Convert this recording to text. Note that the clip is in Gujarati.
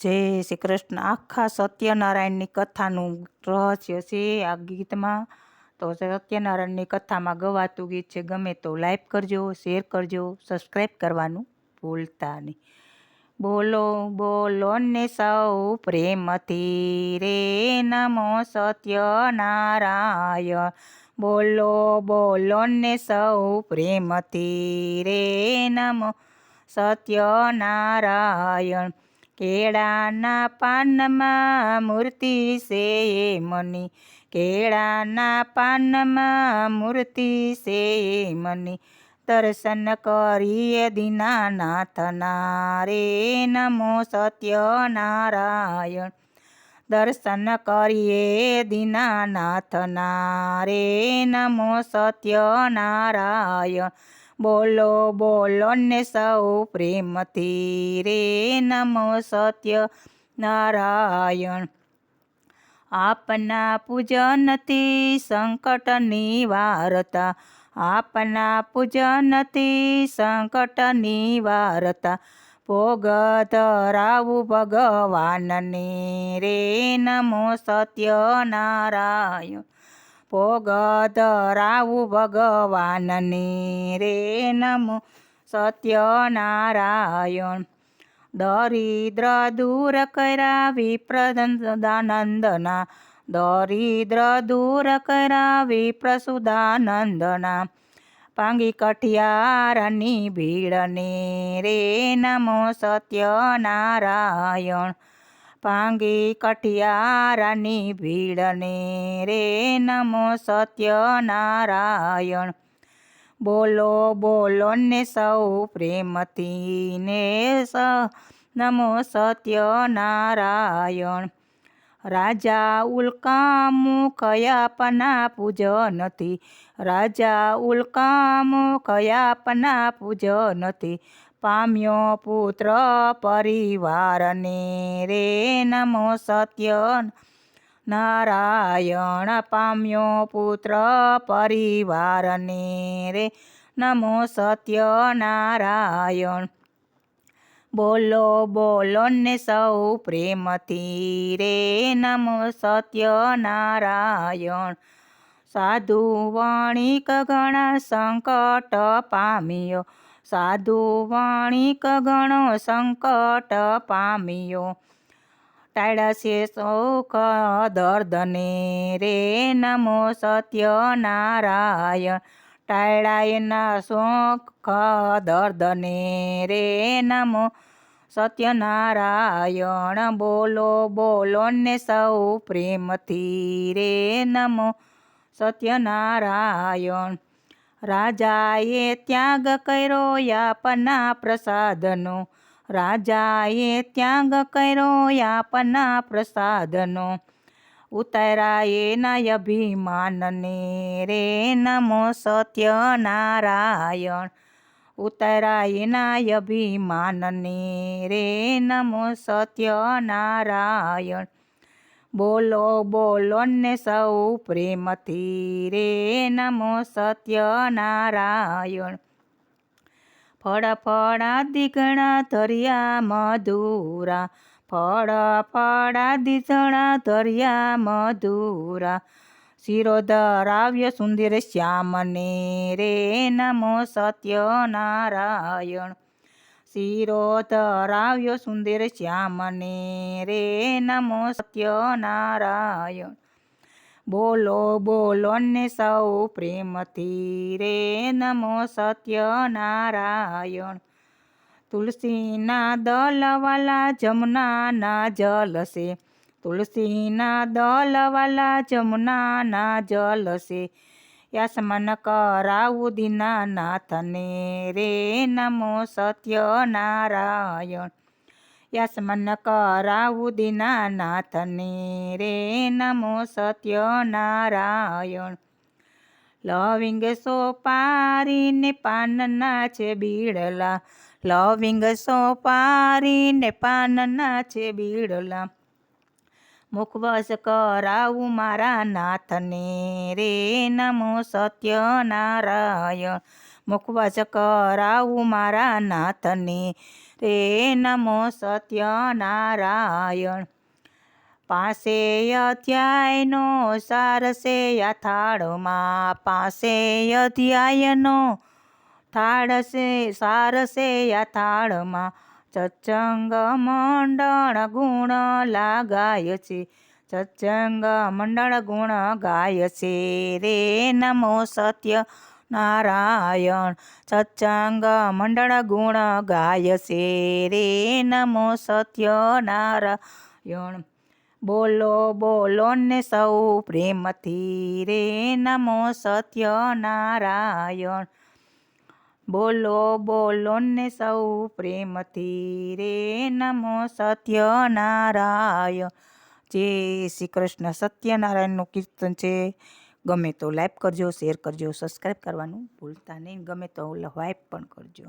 જય શ્રી કૃષ્ણ આખા સત્યનારાયણની કથાનું રહસ્ય છે આ ગીતમાં. તો સત્યનારાયણની કથામાં ગવાતું ગીત છે, ગમે તો લાઈક કરજો, શેર કરજો, સબસ્ક્રાઈબ કરવાનું ભૂલતા નહીં. બોલો બોલો ને સૌ પ્રેમથી રે નમો સત્યનારાયણ બોલો બોલો ને સૌ પ્રેમથી રે નમો સત્યનારાયણ. કેળાના પાનમાં મૂર્તિ છે મની. કેળાના પાનમાં મૂર્તિ છે મની. દર્શન કરીએ દીનાનાથના રે નમો સત્યનારાયણ. દર્શન કરીએ દીનાનાથના રે નમો સત્યનારાયણ. બોલો બોલો ને સૌ પ્રેમથી રે નમો સત્ય નારાયણ. આપના પૂજનથી સંકટ નિવારતા આપના પૂજનથી સંકટ નિવારતા ભોગ ધરાવું ભગવાનને રે નમો સત્યનારાયણ ભોગ ધરાવું ભગવાનને રે નમો સત્યનારાયણ. દરિદ્ર દૂર કર્યા વિપ્રદાનંદના દરિદ્ર દૂર કર્યા વિપ્રસુદાનંદના પાંગી કઠિયારની ભીડને રે નમો સત્યનારાયણ. પાંગી કઠિયારની ભીડને રે નમો સત્યનારાયણ બોલો બોલો ને સૌ પ્રેમથી ને સ નમો સત્યનારાયણ રાજા ઉલ્કામુખ કયાપના પૂજનથી રાજા ઉલ્કામુખ કયાપના પૂજનથી પામ્યો પુત્ર પરિવારને. રે નમો સત્ય નારાયણ પામ્યો પુત્ર પરિવારને. રે નમો સત્યનારાયણ બોલો બોલો ને સૌ પ્રેમથી. રે નમો સત્યનારાયણ સાધુ વણિક ઘણા સંકટ પામ્યો. સાધુ વણિક ઘણો સંકટ પામ્યો. ટાળશે શોખ દર્દને રે નમો સત્ય નારાયણ. ટાળાયના સુખ દર્દને રે નમો સત્યનારાયણ બોલો બોલો ને સૌ પ્રેમથી રે નમો સત્યનારાયણ રાજાએ ત્યાગ કર્યો યાપના પ્રસાદનો. રાજાએ ત્યાગ કર્યો યાપના પ્રસાદનો. ઉતરાયે એના અભિમાનને રે નમો સત્યનારાયણ. ઉતરાયે એના અભિમાનને રે નમો સત્યનારાયણ. બોલો બોલો ને સૌ પ્રેમથી રે નમો સત્યનારાયણ. ફળ, ફળા દીગણા ધર્યા મધુરા. ફળ, ફળા ઘણા ધર્યા મધુરા. શિરો ધરાવ્ય સુંદર શ્યામને રે નમો સત્યનારાયણ. શિરો ધરાવ્યો સુંદર શ્યામને રે નમો સત્યનારાયણ. બોલો બોલો ને સૌ પ્રેમથી રે નમો સત્યનારાયણ. તુલસીના દલવાલા જમનાના જલ છે તુલસીના દલવાલા જમનાના જલ છે યાસમન કરાવું દીનાનાથને રે નમો સત્યનારાયણ. યાસમન કરાવું દીનાનાથને રે નમો સત્યનારાયણ. લવિંગ સોપારીને પાનના છે બીડલા. લવિંગ સોપારીને પાનના છે બીડલા. મુખવશ કરાવું મારા નાથને રે નમો સત્યનારાયણ. મુખવશ કરાવું મારા નાથને રે નમો સત્યનારાયણ. પાસે અધ્યાયનો સારસે આ થાળમાં પાસે અધ્યાયનો થાળસે સારસે આ થાળમાં સત્સંગ મંડળ ગુણ લાગાય છે. સત્સંગ મંડળ ગુણ ગાય છે. રે નમો સત્ય નારાયણ. સત્સંગ મંડળ ગુણ ગાય છે. રે નમો સત્ય નારાયણ. બોલો બોલો ને સૌ પ્રેમથી. રે નમો સત્ય નારાયણ. બોલો બોલો ને સૌ પ્રેમથી રે નમો સત્યનારાય જય શ્રી કૃષ્ણ. સત્યનારાયણનું કીર્તન છે. ગમે તો લાઈક કરજો, શેર કરજો, સબસ્ક્રાઈબ કરવાનું ભૂલતા નહીં. ગમે તો લાઈક પણ કરજો.